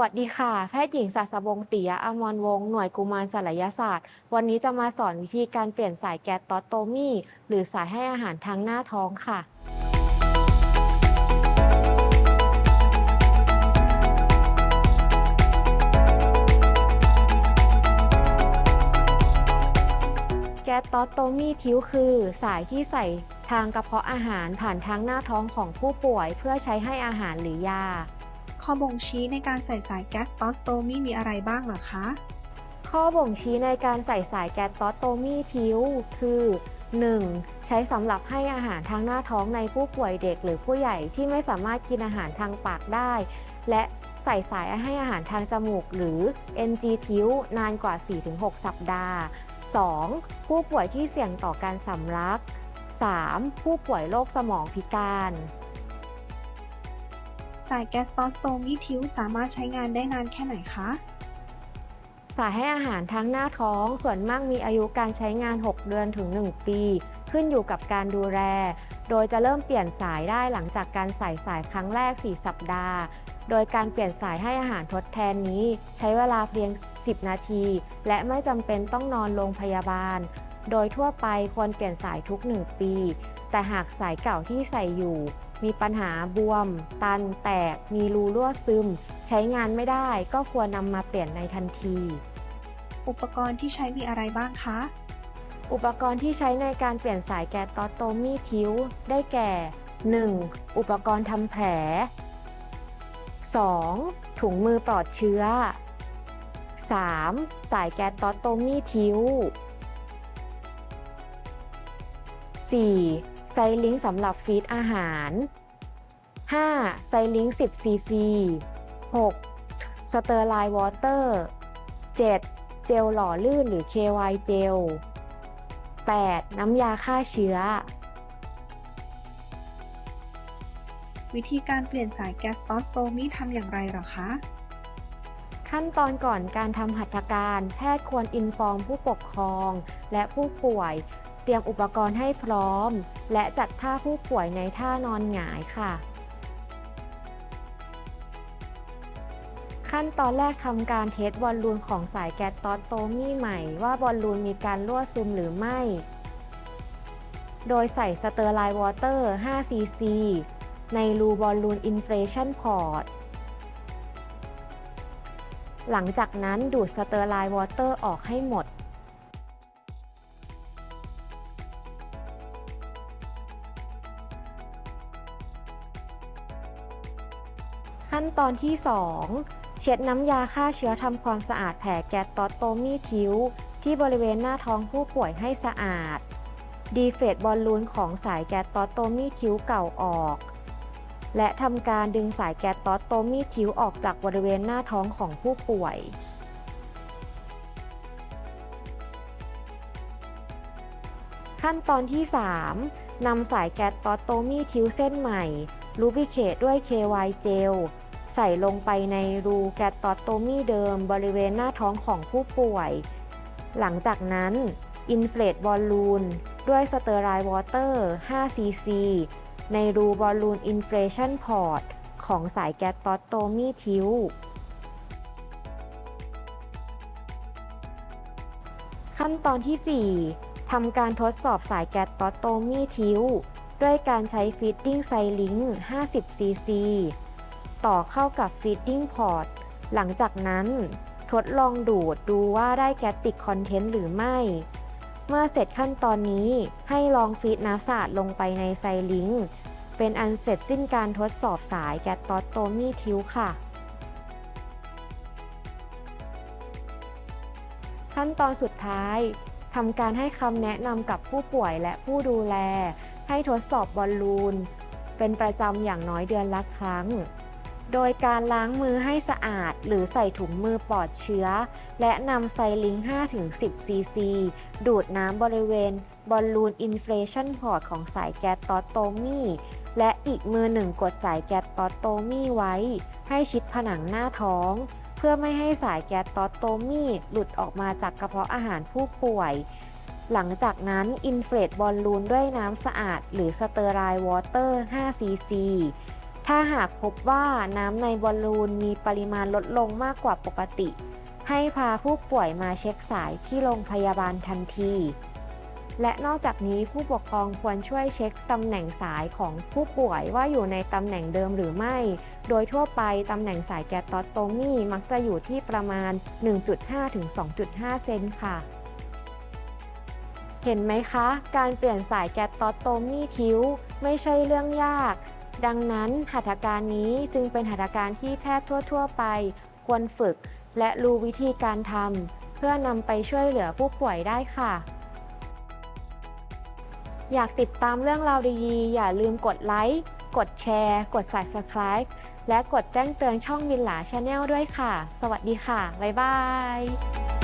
วัสดีค่ะ แพทย์หญิงศาสบงติยอมรวงศ์หน่วยกุมารศัลยศาสตร์ วันนี้จะมาสอนวิธีการเปลี่ยนสายแกสตอสโตมี่ หรือสายให้อาหารทางหน้าท้องค่ะ แกสตอสโตมี่ทิ้วคือ สายที่ใส่ทางกระเพาะอาหารผ่านทางหน้าท้องของผู้ป่วย เพื่อใช้ให้อาหารหรือยา ข้อบ่งชี้ในการใส่สายแก๊สตอสโตมีมีอะไรบ้างหรอคะ ข้อบ่งชี้ในการใส่สายแก๊สตอสโตมีทิ้วคือ 1. ใช้สำหรับให้อาหารทางหน้าท้องในผู้ป่วยเด็กหรือผู้ใหญ่ที่ไม่สามารถกินอาหารทางปากได้ และใส่สายให้อาหารทางจมูกหรือ NG ทิ้วนานกว่า 4-6 สัปดาห์ 2. ผู้ป่วยที่เสี่ยงต่อการสำลัก 3. ผู้ป่วยโรคสมองพิการ สายแก๊สตอสโตมีทิ้วสามารถใช้งานได้นานแค่ไหนคะ สายให้อาหารทางหน้าท้อง ส่วนมากมีอายุการใช้งาน 6 เดือนถึง 1 ปี ขึ้นอยู่กับการดูแล โดยจะเริ่มเปลี่ยนสายได้หลังจากการใส่สายครั้งแรก 4 สัปดาห์ โดยการเปลี่ยนสายให้อาหารทดแทนนี้ ใช้เวลาเพียง 10 นาที และไม่จำเป็นต้องนอนโรงพยาบาล โดยทั่วไปควรเปลี่ยนสายทุก 1 ปี แต่หากสายเก่าที่ใส่อยู่ มีปัญหาบวม ตันแตก มีรูรั่วซึม ใช้งานไม่ได้ก็ควรนำมาเปลี่ยนในทันที อุปกรณ์ที่ใช้มีอะไรบ้างคะ อุปกรณ์ที่ใช้ในการเปลี่ยนสายแกสตอสโตมีทิ้ว ได้แก่ 1. อุปกรณ์ทำแผล 2. ถุงมือปลอดเชื้อ 3. สายแกสตอสโตมีทิ้ว 4. ไซลิงก์สำหรับฟีดอาหาร 5. ไซลิงก์10ซีซี 6. สเตอร์ไลน์วอเตอร์ 7. เจลหล่อลื่นหรือ KY เจล 8. น้ำยาฆ่าเชื้อ วิธีการเปลี่ยนสายแก๊สตอสโตมีทำอย่างไรเหรอคะ ขั้นตอนก่อนการทำหัตถการ แพทย์ควรอินฟอร์มผู้ปกครอง และผู้ป่วย เตรียมอุปกรณ์ให้พร้อม และจัดท่าผู้ป่วยในท่านอนหงายค่ะ ขั้นตอนแรกทำการเทสบอลลูนของสายแก๊สตอสโตมี่ใหม่ ว่าบอลลูนมีการรั่วซึมหรือไม่ โดยใส่สเตอร์ไลน์วอเตอร์5 cc ในรูบอลลูนอินเฟลชันพอร์ตหลังจากนั้นดูดสเตอร์ไลน์วอเตอร์ออกให้หมด ตอนที่ 2 เช็ดน้ำยาฆ่าเชื้อทำความสะอาดแผลแกสตอสโตมีทิ้วที่บริเวณหน้าท้องผู้ป่วยให้สะอาด ดีเฟตบอลลูนของสายแกสตอสโตมีทิ้วเก่าออก และทำการดึงสายแกสตอสโตมีทิ้วออกจากบริเวณหน้าท้องของผู้ป่วยขั้นตอนที่ 3 นำสายแกสตอสโตมี่ทิ้วเส้นใหม่ลูบิเคตด้วย KY เจล ใส่ลงไปในรูแกสตอสโตมีเดิมบริเวณหน้าท้องของผู้ป่วย หลังจากนั้นอินเฟลตบอลลูนด้วยสเตอร์ไลน์วอเตอร์5 cc ในรูบอลลูนอินเฟลชันพอร์ตของสายแกสตอสโตมีทิวขั้นตอนที่ 4 ทำการทดสอบสายแกสตอสโตมีทิวด้วยการใช้ฟีดดิ้งไซลิง50 cc ต่อเข้ากับฟีดดิ้งพอร์ตหลังจากนั้นทดลองดูดดูว่าได้แกสติกคอนเทนต์หรือไม่ เมื่อเสร็จขั้นตอนนี้ให้ลองฟีดน้ำสะอาดลงไปในไซลิงเป็นอันเสร็จสิ้นการทดสอบสายแกสตอสโตมีทิวค่ะ ขั้นตอนสุดท้ายทำการให้คำแนะนำกับผู้ป่วยและผู้ดูแล ให้ทดสอบบอลลูน เป็นประจำอย่างน้อยเดือนละครั้ง โดยการล้างมือให้สะอาด หรือใส่ถุงมือปลอดเชื้อ และนำไซลิง 5-10 ซีซี ดูดน้ำบริเวณ บอลลูนอินเฟลชันพอร์ตของสายแก๊สตอสโตมี่ และอีกมือหนึ่งกดสายแก๊สตอสโตมี่ไว้ ให้ชิดผนังหน้าท้อง เพื่อไม่ให้สายแก๊สตอสโตมี่หลุดออกมาจากกระเพาะอาหารผู้ป่วย หลังจากนั้นอินเฟลตบอลลูนด้วยน้ำสะอาด หรือสเตอร์ไลน์วอเตอร์5 cc ถ้าหากพบว่าน้ำในบอลลูนมีปริมาณลดลงมากกว่าปกติ ให้พาผู้ป่วยมาเช็คสายที่โรงพยาบาลทันที และนอกจากนี้ผู้ปกครองควรช่วยเช็คตำแหน่งสายของผู้ป่วยว่าอยู่ในตำแหน่งเดิมหรือไม่ โดยทั่วไปตำแหน่งสายแกตอสโตมี่มักจะอยู่ที่ประมาณ 1.5 ถึง 2.5 เซนค่ะเห็นไหมคะ การเปลี่ยนสายแกตอสโตมีคิ้ว ไม่ใช่เรื่องยาก ดังนั้นหัตถการนี้จึงเป็นหัตถการที่แพทย์ทั่ว ๆ ไป ควรฝึก และรู้วิธีการทำเพื่อนำไปช่วยเหลือผู้ป่วยได้ค่ะ อยากติดตามเรื่องราวดีๆ อย่าลืมกดไลค์ กดแชร์ กด Subscribe และกดแจ้งเตือนช่องวินหลาชาแนลด้วยค่ะ สวัสดีค่ะ บ๊ายบาย